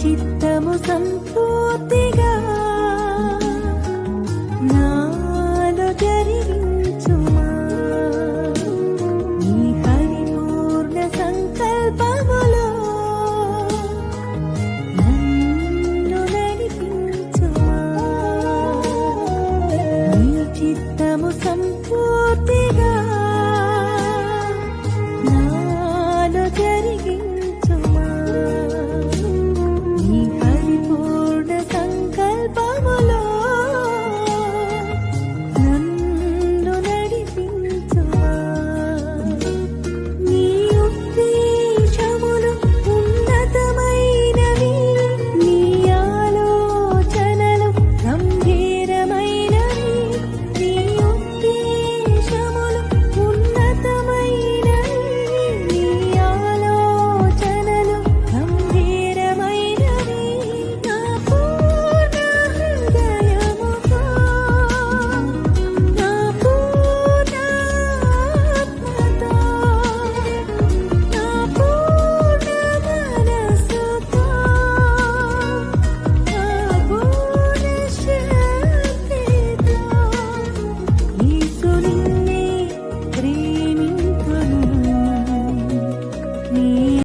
చిత్తము సంతృప్తిగా నా